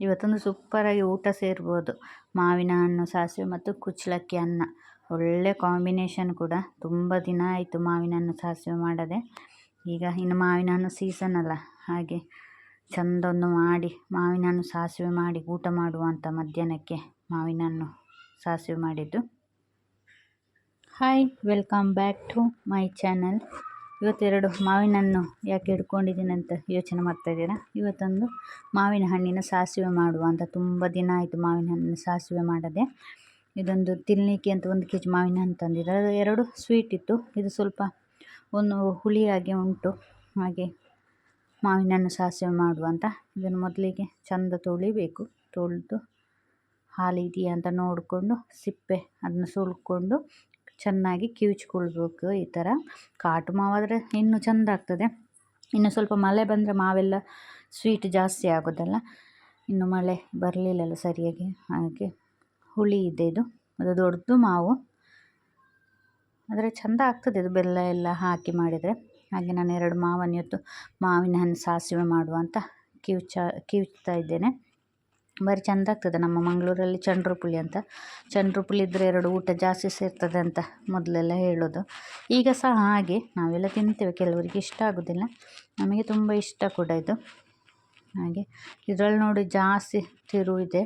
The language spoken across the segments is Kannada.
ಇವತ್ತೊಂದು ಸೂಪ್ಪರಾಗಿ ಊಟ ಸೇರ್ಬೋದು. ಮಾವಿನ ಹಣ್ಣು, ಸಾಸಿವೆ ಮತ್ತು ಕುಚ್ಚಲಕ್ಕಿ ಅನ್ನ. ಒಳ್ಳೆ ಕಾಂಬಿನೇಷನ್ ಕೂಡ. ತುಂಬ ದಿನ ಆಯಿತು ಮಾವಿನ ಹಣ್ಣು, ಸಾಸಿವೆ ಮಾಡದೆ. ಈಗ ಇನ್ನು ಮಾವಿನ ಹಣ್ಣು ಸೀಸನ್ ಅಲ್ಲ. ಹಾಗೆ ಚಂದೊಂದು ಮಾಡಿ ಮಾವಿನ ಹಣ್ಣು, ಸಾಸಿವೆ ಮಾಡಿ ಊಟ ಮಾಡುವ ಅಂತ ಮಧ್ಯಾಹ್ನಕ್ಕೆ ಮಾವಿನ ಹಣ್ಣು, ಸಾಸಿವೆ ಮಾಡಿದ್ದು. Hi welcome back to my channel ಇವತ್ತೆರಡು ಮಾವಿನ ಹಣ್ಣು ಯಾಕೆ ಹಿಡ್ಕೊಂಡಿದ್ದೀನಿ ಅಂತ ಯೋಚನೆ ಮಾಡ್ತಾ ಇದ್ದೀರಾ? ಇವತ್ತೊಂದು ಮಾವಿನ ಹಣ್ಣಿನ ಸಾಸಿವೆ ಮಾಡುವ ಅಂತ ತುಂಬ ದಿನ ಆಯಿತು ಮಾವಿನ ಹಣ್ಣಿನ ಸಾಸಿವೆ ಮಾಡದೆ. ಇದೊಂದು ತಿನ್ನಲಿಕ್ಕೆ ಅಂತ ಒಂದು ಕೆ ಜಿ ಮಾವಿನ ಹಣ್ಣು ತಂದಿದ್ದಾರೆ. ಅದು ಎರಡು ಸ್ವೀಟ್ ಇತ್ತು. ಇದು ಸ್ವಲ್ಪ ಒಂದು ಹುಳಿಯಾಗಿ ಉಂಟು. ಹಾಗೆ ಮಾವಿನ ಹಣ್ಣು ಸಾಸಿವೆ ಮಾಡುವ ಅಂತ. ಇದನ್ನು ಮೊದಲಿಗೆ ಚೆಂದ ತೊಳಿಬೇಕು. ತೊಳೆದು ಹಾಲಿದೆಯಾ ಅಂತ ನೋಡಿಕೊಂಡು ಸಿಪ್ಪೆ ಅದನ್ನು ಸುಲ್ಕೊಂಡು ಚೆನ್ನಾಗಿ ಕಿವುಚ್ಕೊಳ್ಬೇಕು ಈ ಥರ. ಕಾಟು ಮಾವಾದರೆ ಇನ್ನೂ ಚೆಂದ ಆಗ್ತದೆ. ಇನ್ನು ಸ್ವಲ್ಪ ಮಳೆ ಬಂದರೆ ಮಾವೆಲ್ಲ ಸ್ವೀಟ್ ಜಾಸ್ತಿ ಆಗೋದಲ್ಲ. ಇನ್ನು ಮಳೆ ಬರಲಿಲ್ಲಲ್ಲ ಸರಿಯಾಗಿ. ಹಾಗೆ ಹುಳಿ ಇದೆ ಇದು. ಅದು ದೊಡ್ಡದು ಮಾವು. ಆದರೆ ಚೆಂದ ಆಗ್ತದೆ ಇದು ಬೆಲ್ಲ ಎಲ್ಲ ಹಾಕಿ ಮಾಡಿದರೆ. ಹಾಗೆ ನಾನು ಎರಡು ಮಾವನ್ನು ಇವತ್ತು ಮಾವಿನ ಹಣ್ಣು ಸಾಸಿವೆ ಮಾಡುವ ಅಂತ ಕಿವುಚ, ಕಿವುಚ್ತಾ ಇದ್ದೇನೆ. ಭಾರಿ ಚಂದ ಆಗ್ತದೆ ನಮ್ಮ ಮಂಗಳೂರಲ್ಲಿ ಚಂಡ್ರು ಪುಳಿ ಅಂತ. ಚಂಡ್ರು ಪುಳಿ ಇದ್ದರೆ ಎರಡು ಊಟ ಜಾಸ್ತಿ ಸೇರ್ತದೆ ಅಂತ ಮೊದಲೆಲ್ಲ ಹೇಳೋದು. ಈಗ ಸಹ ಹಾಗೆ, ನಾವೆಲ್ಲ ತಿಂತೇವೆ, ಕೆಲವರಿಗೆ ಇಷ್ಟ ಆಗೋದಿಲ್ಲ. ನಮಗೆ ತುಂಬ ಇಷ್ಟ ಕೂಡ ಇದು. ಹಾಗೆ ಇದರಲ್ಲಿ ನೋಡಿ ಜಾಸ್ತಿ ತಿರು ಇದೆ,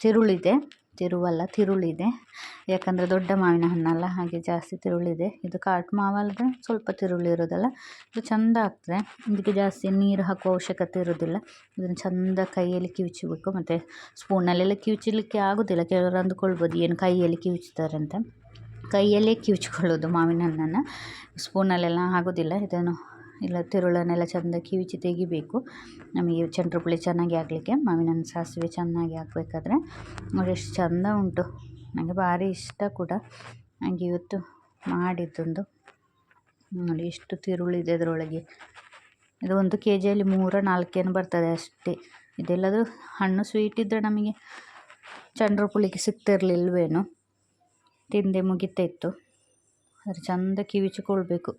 ತಿರುಳಿದೆ. ತಿರುವಲ್ಲ, ತಿರುಳಿದೆ. ಯಾಕಂದರೆ ದೊಡ್ಡ ಮಾವಿನ ಹಣ್ಣಲ್ಲ, ಹಾಗೆ ಜಾಸ್ತಿ ತಿರುಳಿದೆ. ಇದು ಕಾಟು ಮಾವಲ್ಲದೆ ಸ್ವಲ್ಪ ತಿರುಳಿ ಇರೋದಲ್ಲ, ಇದು ಚೆಂದ ಆಗ್ತದೆ. ಇದಕ್ಕೆ ಜಾಸ್ತಿ ನೀರು ಹಾಕುವ ಅವಶ್ಯಕತೆ ಇರೋದಿಲ್ಲ. ಇದನ್ನು ಚಂದ ಕೈಯಲ್ಲಿ ಕಿವುಚಬೇಕು ಮತ್ತು ಸ್ಪೂನಲ್ಲೆಲ್ಲ ಕಿವುಚಲಿಕ್ಕೆ ಆಗೋದಿಲ್ಲ. ಕೆಲವರು ಅಂದುಕೊಳ್ಬೋದು ಏನು ಕೈಯಲ್ಲಿ ಕಿವುಚ್ತಾರೆ ಅಂತ ಕೈಯಲ್ಲೇ ಕಿವುಚ್ಕೊಳ್ಳೋದು ಮಾವಿನ ಹಣ್ಣನ್ನು. ಸ್ಪೂನಲ್ಲೆಲ್ಲ ಆಗೋದಿಲ್ಲ. ಇದನ್ನು ಇಲ್ಲ ತಿರುಳನ್ನೆಲ್ಲ ಚೆಂದ ಕಿವಿಚಿ ತೆಗಿಬೇಕು ನಮಗೆ ಚಂಡ್ರು ಪುಳಿ ಚೆನ್ನಾಗಿ ಆಗಲಿಕ್ಕೆ ಮಾವಿನ ಹಣ್ಣು ಸಾಸಿವೆ ಚೆನ್ನಾಗಿ ಹಾಕ್ಬೇಕಾದ್ರೆ ನೋಡಿ, ಎಷ್ಟು ಚಂದ ಉಂಟು. ನನಗೆ ಭಾರಿ ಇಷ್ಟ ಕೂಡ. ನನಗೆ ಇವತ್ತು ಮಾಡಿದ್ದೊಂದು. ನೋಡಿ, ಎಷ್ಟು ತಿರುಳಿದೆ ಅದರೊಳಗೆ. ಇದು ಒಂದು ಕೆ ಜಿಯಲ್ಲಿ ಮೂರ ನಾಲ್ಕೇನು ಬರ್ತದೆ ಅಷ್ಟೇ. ಇದೆಲ್ಲದರೂ ಹಣ್ಣು ಸ್ವೀಟ್ ಇದ್ದರೆ ನಮಗೆ ಚಂಡ್ರು ಪುಳಿಗೆ ಸಿಗ್ತಿರ್ಲಿಲ್ವೇನೋ. ತಿಂದೆ ಮುಗಿತಾ ಇತ್ತು. ಅದ್ರ ಚಂದ ಕಿವಿಚಿಕೊಳ್ಬೇಕು.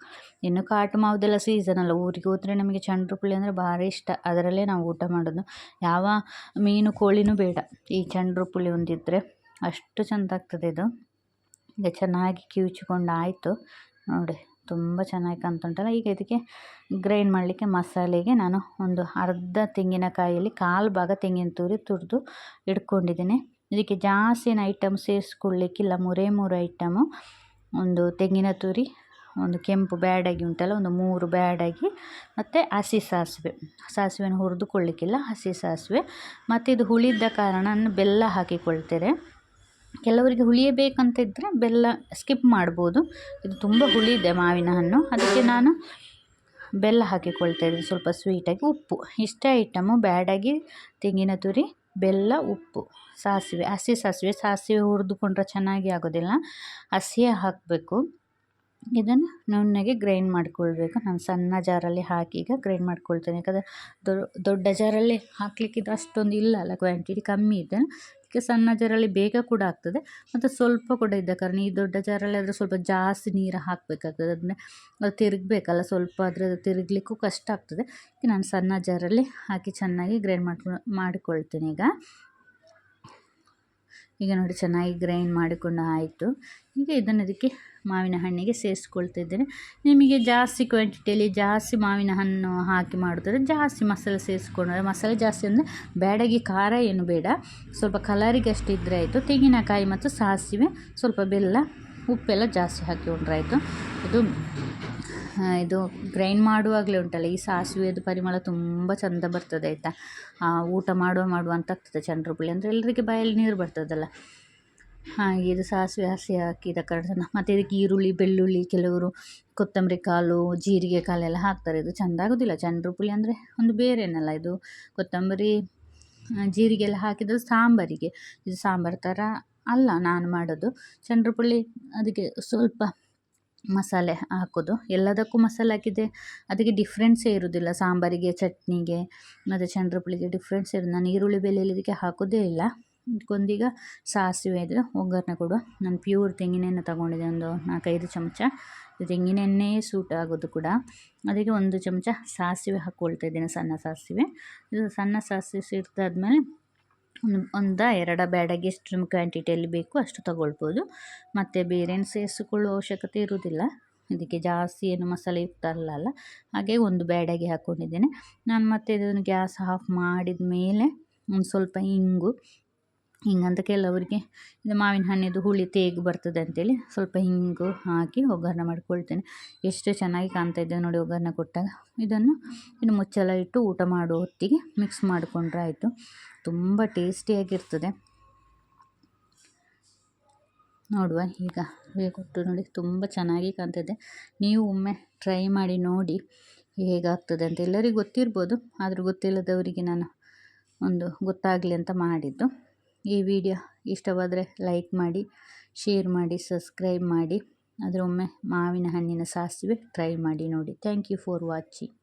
ಇನ್ನು ಕಾಟು ಮಾವುದೆಲ್ಲ ಸೀಸನ್ ಅಲ್ಲ, ಊರಿಗೆ ಹೋದರೆ ನಮಗೆ ಚಂಡ್ರಪುಳಿ ಅಂದರೆ ಭಾರಿ ಇಷ್ಟ. ಅದರಲ್ಲೇ ನಾವು ಊಟ ಮಾಡೋದು. ಯಾವ ಮೀನು ಕೋಳಿನೂ ಬೇಡ. ಈ ಚಂಡ್ರಪುಳಿ ಒಂದಿದ್ದರೆ ಅಷ್ಟು ಚೆಂದ ಆಗ್ತದೆ ಇದು. ಈಗ ಚೆನ್ನಾಗಿ ಕಿವಿಚಿಕೊಂಡು ಆಯಿತು. ನೋಡಿ, ತುಂಬ ಚೆನ್ನಾಗಿ ಕಾಣ್ತುಂಟಲ್ಲ. ಈಗ ಇದಕ್ಕೆ ಗ್ರೈಂಡ್ ಮಾಡಲಿಕ್ಕೆ ಮಸಾಲೆಗೆ ನಾನು ಒಂದು ಅರ್ಧ ತೆಂಗಿನಕಾಯಲ್ಲಿ ಕಾಲು ಭಾಗ ತೆಂಗಿನ ತುರಿ ತುರಿದು ಇಟ್ಕೊಂಡಿದ್ದೀನಿ ಇದಕ್ಕೆ ಜಾಸ್ತಿನ ಐಟಮ್ ಸೇರಿಸ್ಕೊಳ್ಳಿಕ್ಕಿಲ್ಲ. ಮೂರೇ ಮೂರು ಐಟಮು ಒಂದು ತೆಂಗಿನ ತುರಿ, ಒಂದು ಕೆಂಪು ಬ್ಯಾಡಾಗಿ ಉಂಟಲ್ಲ, ಒಂದು ಮೂರು ಬ್ಯಾಡಗಿ, ಮತ್ತು ಹಸಿ ಸಾಸಿವೆ. ಸಾಸಿವೆನ ಹುರಿದುಕೊಳ್ಳಿಕ್ಕಿಲ್ಲ, ಹಸಿ ಸಾಸಿವೆ. ಮತ್ತು ಇದು ಹುಳಿದ ಕಾರಣ ಬೆಲ್ಲ ಹಾಕಿಕೊಳ್ತೇನೆ. ಕೆಲವರಿಗೆ ಹುಳಿಯೇ ಬೇಕಂತ ಇದ್ದರೆ ಬೆಲ್ಲ ಸ್ಕಿಪ್ ಮಾಡ್ಬೋದು. ಇದು ತುಂಬ ಹುಳಿ ಇದೆ ಮಾವಿನ ಹಣ್ಣು. ಅದಕ್ಕೆ ನಾನು ಬೆಲ್ಲ ಹಾಕಿಕೊಳ್ತಾ ಸ್ವಲ್ಪ ಸ್ವೀಟಾಗಿ ಉಪ್ಪು. ಇಷ್ಟೇ ಐಟಮು ಬ್ಯಾಡಗಿ ತೆಂಗಿನ ತುರಿ ಬೆಲ್ಲ, ಉಪ್ಪು, ಸಾಸಿವೆ. ಹಸಿ ಸಾಸಿವೆ. ಸಾಸಿವೆ ಹುರಿದುಕೊಂಡ್ರೆ ಚೆನ್ನಾಗಿ ಆಗೋದಿಲ್ಲ. ಹಸಿಯೇ ಹಾಕಬೇಕು. ಇದನ್ನು ನುಣ್ಣಗೆ ಗ್ರೈಂಡ್ ಮಾಡಿಕೊಳ್ಬೇಕು. ನಾನು ಸಣ್ಣ ಜಾರಲ್ಲಿ ಹಾಕಿ ಈಗ ಗ್ರೈಂಡ್ ಮಾಡ್ಕೊಳ್ತೇನೆ. ಯಾಕಂದರೆ ದೊಡ್ಡ ಜಾರಲ್ಲಿ ಹಾಕಲಿಕ್ಕಿದ್ರೆ ಅಷ್ಟೊಂದು ಇಲ್ಲ ಅಲ್ಲ ಕ್ವಾಂಟಿಟಿ, ಕಮ್ಮಿ ಇದೆ. ಅದಕ್ಕೆ ಸಣ್ಣ ಜಾರಲ್ಲಿ ಬೇಗ ಕೂಡ ಆಗ್ತದೆ. ಮತ್ತು ಸ್ವಲ್ಪ ಕೂಡ ಇದ್ದ ಕಾರಣ ಈ ದೊಡ್ಡ ಜಾರಲ್ಲಿ ಆದರೆ ಸ್ವಲ್ಪ ಜಾಸ್ತಿ ನೀರು ಹಾಕಬೇಕಾಗ್ತದೆ. ಅದನ್ನೇ ಅದು ತಿರುಗಬೇಕಲ್ಲ, ಸ್ವಲ್ಪ ಆದರೆ ಅದು ತಿರುಗಲಿಕ್ಕೂ ಕಷ್ಟ ಆಗ್ತದೆ. ನಾನು ಸಣ್ಣ ಜಾರಲ್ಲಿ ಹಾಕಿ ಚೆನ್ನಾಗಿ ಗ್ರೈಂಡ್ ಮಾಡ್ಕೊ, ಮಾಡಿಕೊಳ್ತೇನೆ ಈಗ. ಈಗ ನೋಡಿ ಚೆನ್ನಾಗಿ ಗ್ರೈಂಡ್ ಮಾಡಿಕೊಂಡು ಆಯಿತು. ಈಗ ಇದನ್ನು ಅದಕ್ಕೆ ಮಾವಿನ ಹಣ್ಣಿಗೆ ಸೇರಿಸ್ಕೊಳ್ತಿದ್ದೇನೆ. ನಿಮಗೆ ಜಾಸ್ತಿ ಕ್ವಾಂಟಿಟಿಯಲ್ಲಿ ಜಾಸ್ತಿ ಮಾವಿನ ಹಣ್ಣು ಹಾಕಿ ಮಾಡಿದ್ರೆ ಜಾಸ್ತಿ ಮಸಾಲೆ ಸೇರಿಸ್ಕೊಂಡ್ರೆ, ಮಸಾಲೆ ಜಾಸ್ತಿ ಅಂದರೆ ಬೇಡಗಿ ಖಾರ ಏನು ಬೇಡ. ಸ್ವಲ್ಪ ಕಲರಿಗೆ ಅಷ್ಟು ಇದ್ದರೆ ಆಯಿತು. ತೆಂಗಿನಕಾಯಿ ಮತ್ತು ಸಾಸಿವೆ, ಸ್ವಲ್ಪ ಬೆಲ್ಲ, ಉಪ್ಪೆಲ್ಲ ಜಾಸ್ತಿ ಹಾಕಿಕೊಂಡ್ರೆ ಆಯಿತು ಇದು ಇದು ಗ್ರೈಂಡ್ ಮಾಡುವಾಗಲೇ ಉಂಟಲ್ಲ, ಈ ಸಾಸಿವೆದು ಪರಿಮಳ ತುಂಬ ಚೆಂದ ಬರ್ತದೆ ಆಯಿತಾ? ಊಟ ಮಾಡುವ ಮಾಡುವ ಅಂತ ಆಗ್ತದೆ ಚಂದ್ರಪುಳಿ ಅಂದರೆ ಎಲ್ಲರಿಗೆ ಬಾಯಲ್ಲಿ ನೀರು ಬರ್ತದಲ್ಲ. ಹಾಗೆ ಇದು ಸಾಸಿವೆ ಹಸಿ ಹಾಕಿದ ಕಾರಣ ಮತ್ತು ಇದಕ್ಕೆ ಈರುಳ್ಳಿ, ಬೆಳ್ಳುಳ್ಳಿ, ಕೆಲವರು ಕೊತ್ತಂಬರಿ ಕಾಳು, ಜೀರಿಗೆ ಕಾಲೆಲ್ಲ ಹಾಕ್ತಾರೆ. ಇದು ಚೆಂದ ಆಗೋದಿಲ್ಲ. ಚಂದ್ರ ಪುಳಿ ಅಂದರೆ ಒಂದು ಬೇರೆನಲ್ಲ. ಇದು ಕೊತ್ತಂಬರಿ ಜೀರಿಗೆ ಎಲ್ಲ ಹಾಕಿದ್ರೆ ಸಾಂಬಾರಿಗೆ. ಇದು ಸಾಂಬಾರು ಥರ ಅಲ್ಲ ನಾನು ಮಾಡೋದು. ಚಂದ್ರ ಪುಳಿ ಅದಕ್ಕೆ ಸ್ವಲ್ಪ ಮಸಾಲೆ ಹಾಕೋದು. ಎಲ್ಲದಕ್ಕೂ ಮಸಾಲೆ ಹಾಕಿದೆ ಅದಕ್ಕೆ ಡಿಫ್ರೆನ್ಸೇ ಇರೋದಿಲ್ಲ. ಸಾಂಬಾರಿಗೆ, ಚಟ್ನಿಗೆ, ಮತ್ತು ಚಂದ್ರ ಪುಳಿಗೆ ಡಿಫ್ರೆನ್ಸ್ ಇರೋದು. ನಾನು ಈರುಳ್ಳಿ ಬೆಳ್ಳುಳ್ಳಿ ಇದಕ್ಕೆ ಹಾಕೋದೇ ಇಲ್ಲ. ಇದಕ್ಕೊಂದೀಗ ಸಾಸಿವೆ ಇದು ಒಗ್ಗರಣೆ ಕೊಡುವ. ನಾನು ಪ್ಯೂರ್ ತೆಂಗಿನೆಣ್ಣೆ ತಗೊಂಡಿದ್ದೆ ಒಂದು ನಾಲ್ಕೈದು ಚಮಚ. ತೆಂಗಿನೆಣ್ಣೆ ಸೂಟ್ ಆಗೋದು ಕೂಡ. ಅದಕ್ಕೆ ಒಂದು ಚಮಚ ಸಾಸಿವೆ ಹಾಕ್ಕೊಳ್ತಾ ಇದ್ದೀನಿ, ಸಣ್ಣ ಸಾಸಿವೆ. ಇದು ಸಣ್ಣ ಸಾಸಿವೆ ಸಿಗ್ತಾದ್ಮೇಲೆ ಒಂದು, ಒಂದ ಎರಡ ಬ್ಯಾಡಗೆ ಎಷ್ಟು ಕ್ವಾಂಟಿಟಿಯಲ್ಲಿ ಬೇಕು ಅಷ್ಟು ತಗೊಳ್ಬೋದು. ಮತ್ತು ಬೇರೇನು ಸೇರಿಸಿಕೊಳ್ಳುವ ಅವಶ್ಯಕತೆ ಇರುವುದಿಲ್ಲ. ಇದಕ್ಕೆ ಜಾಸ್ತಿ ಏನು ಮಸಾಲೆ ಯುಕ್ತ ಅಲ್ಲ ಹಾಗೆ ಒಂದು ಬ್ಯಾಡಗೆ ಹಾಕ್ಕೊಂಡಿದ್ದೇನೆ ನಾನು ಮತ್ತೆ ಇದನ್ನು ಗ್ಯಾಸ್ ಆಫ್ ಮಾಡಿದ ಮೇಲೆ ಒಂದು ಸ್ವಲ್ಪ ಇಂಗು. ಹಿಂಗಂತ ಕೆಲವರಿಗೆ ಇದು ಮಾವಿನ ಹಣ್ಣಿದು ಹುಳಿ ತೇಗು ಬರ್ತದೆ ಅಂತೇಳಿ ಸ್ವಲ್ಪ ಹಿಂಗು ಹಾಕಿ ಒಗ್ಗರಣೆ ಮಾಡಿಕೊಳ್ತೇನೆ. ಎಷ್ಟು ಚೆನ್ನಾಗಿ ಕಾಣ್ತಾ ಇದ್ದೇವೆ ನೋಡಿ ಒಗ್ಗರಣೆ ಕೊಟ್ಟಾಗ. ಇದನ್ನು ಇನ್ನು ಮುಚ್ಚಳ ಇಟ್ಟು ಊಟ ಮಾಡುವ ಹೊತ್ತಿಗೆ ಮಿಕ್ಸ್ ಮಾಡಿಕೊಂಡ್ರೆ ಆಯಿತು. ತುಂಬ ಟೇಸ್ಟಿಯಾಗಿರ್ತದೆ ನೋಡುವ ಈಗ ಕೊಟ್ಟು ನೋಡಿ ತುಂಬ ಚೆನ್ನಾಗಿ ಕಾಣ್ತದೆ ನೀವು ಒಮ್ಮೆ ಟ್ರೈ ಮಾಡಿ ನೋಡಿ ಹೇಗಾಗ್ತದೆ ಅಂತ ಎಲ್ಲರಿಗೂ ಗೊತ್ತಿರ್ಬೋದು. ಆದರೂ ಗೊತ್ತಿಲ್ಲದವರಿಗೆ ನಾನು ಒಂದು ಗೊತ್ತಾಗಲಿ ಅಂತ ಮಾಡಿದ್ದು. ಈ ವಿಡಿಯೋ ಇಷ್ಟವಾದರೆ ಲೈಕ್ ಮಾಡಿ, ಶೇರ್ ಮಾಡಿ, ಸಬ್ಸ್ಕ್ರೈಬ್ ಮಾಡಿ. ಅದರೊಮ್ಮೆ ಮಾವಿನ ಹಣ್ಣಿನ ಸಾಸಿವೆ ಟ್ರೈ ಮಾಡಿ ನೋಡಿ. Thank you for watching